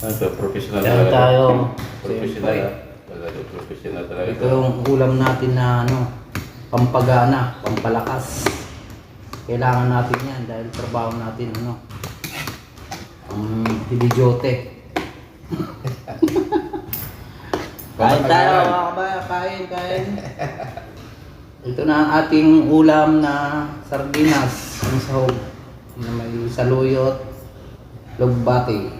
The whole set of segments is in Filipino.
Ito, professional Meron talaga. tayo, Professional siyempre. ah. Talaga, professional talaga. Ito yung ulam natin na ano, pampagana, pampalakas. Kailangan natin yan dahil trabaho natin ano, ang hilijote. kain tayo mga kain, kain. Ito na ang ating ulam na sardinas, ang sahog, na may saluyot, lugbati.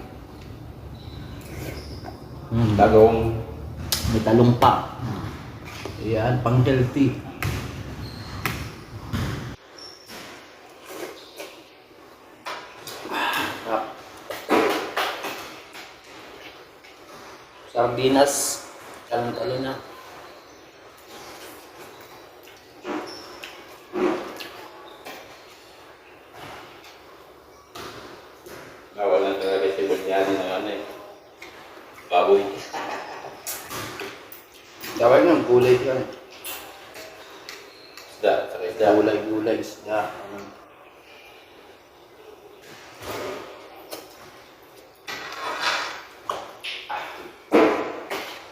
Mm. Dagong. May talong pa. Yan, pang healthy. Ah. Sardinas. Talong-talong na. Nawalan talaga si Bunyani ng ano eh. Baboy. Dapat nga, gulay yan. Isda, saka isda. Gulay-gulay, isda. Ano.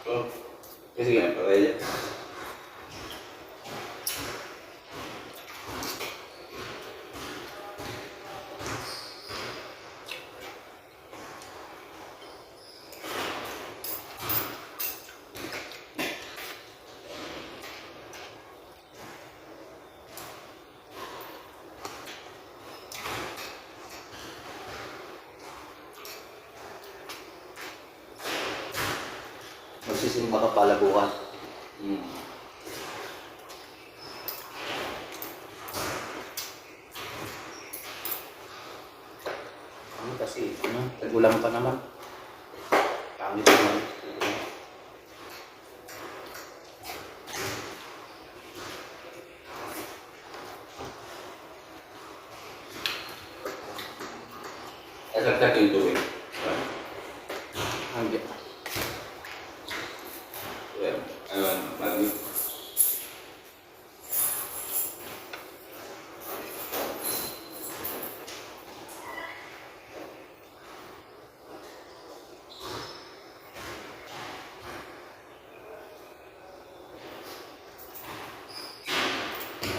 Oh. Kasi nga pala bukas. Hmm. Ano kasi, ano, tagulang pa naman. Pangit naman. Asaksak yung tubig. Hindi. Well, ano, malamig.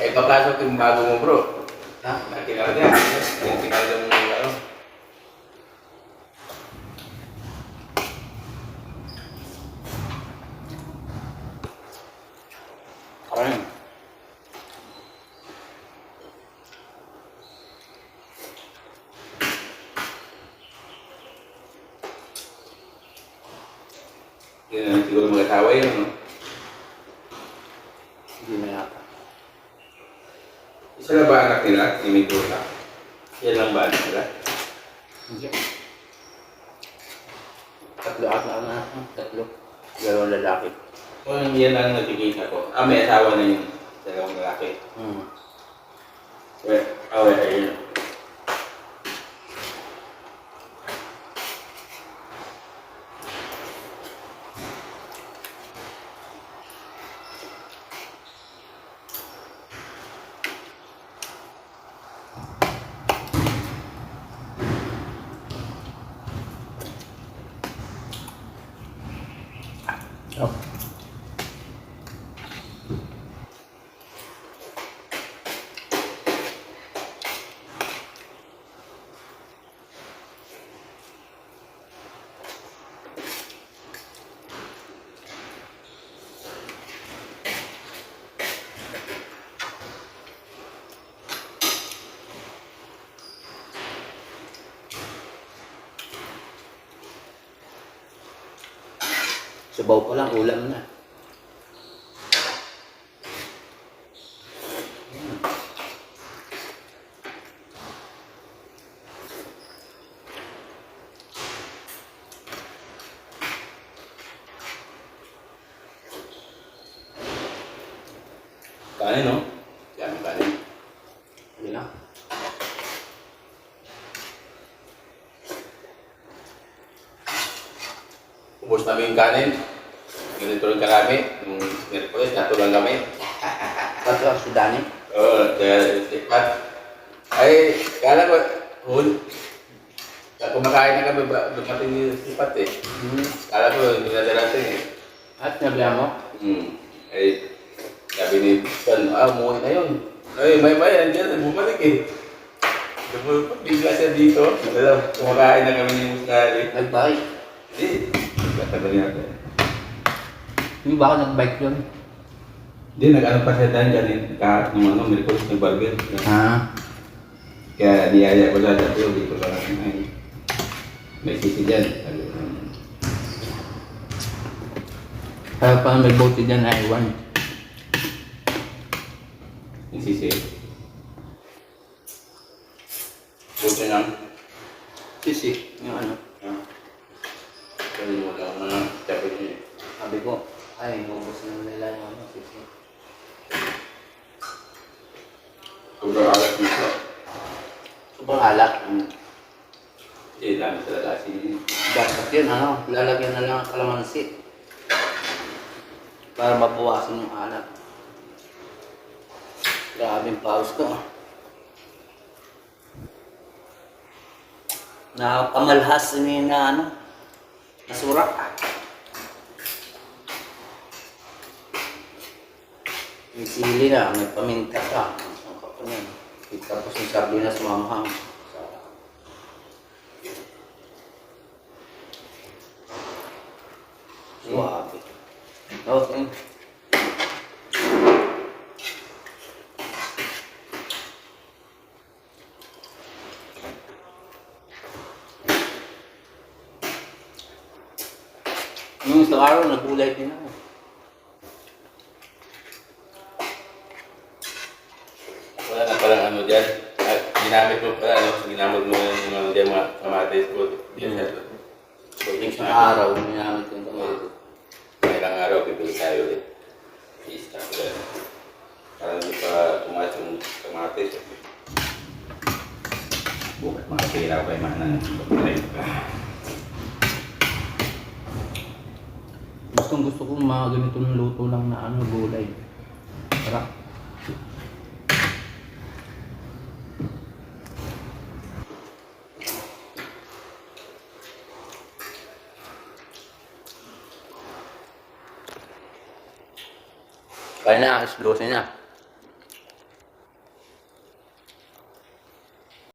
Ay, papasok yung bago mo, bro. Ha? Nakilala niya. Yung kinala mo yung ano. Parang, Yun na siguro mag-asawa yun, no? hindi na yata. Isa na ba anak nila, ni Mendoza? Yan lang ba anak nila? Hindi. Tatlo ata na. Tatlo. Dalawang lalaki. Kung yan lang nakikita ko. Ah, may asawa na yung dalawang lalaki. Hmm. Well, ah, well, ayun. Sabaw pa lang, ulam na. Kanin, no? Yan, kanin. Hindi na. Ubus namin kanin. Ganito rin karami. Nung Merkulis, nato lang kami. Tatlo, si Dani. Oo, kaya ipat. Ay, kala ko, Kaya kumakain na kami, dumating yung sipat eh. Hmm. Kala ko, hindi na darating eh. At nabiyan mo? Hmm. Eh, sabi ni Son, ah, umuwi na yun. Ay, may may, andyan, bumalik eh. Bigla siya dito. Kumakain na kami ni Muscari. Nagbike. Hindi, katagal natin. Yung baka nagbike yun. Hindi, nag-ano pa siya dahil dyan, ka, nung ano, may request ng barber. Ha? Kaya niyaya ko siya dati, hindi ko lang ay, may sisi dyan. Kaya pa may bote dyan na iwan. Yung sisi. Buti lang. Sisi. Yung ano. Ah. Kaya lang na tapos niya. Sabi ko, ay, ubos na nila yung ano, sisi. Sobrang alat nito. Sobrang alak. Eh, dami talaga si... Dapat yun, ano, lalagyan na lang ang kalamansi. Para mabawasan yung alak. Grabe yung pawis ko. Nakamalhas ni na ano, nasurak. Yung sili na, may paminta ka. Ang kapal yan. Tapos yung sardinas mamahang. Suave. Okay. Yung isang araw, nagulay din ako. Wala na palang ano dyan. At ginamit mo pala, ano, ginamit mo yung mga dyan, mga kamatis ko. Dyan sa... So, Yung isang araw, ko yung. May ilang araw, bibili tayo ulit. I-stock ko yan. Para hindi pa tumas yung kamatis. Bukat mga pira ko kay Manang. Gustong gusto ko mga ganitong luto lang na ano, gulay. Sarap. Kaya na, explosion na.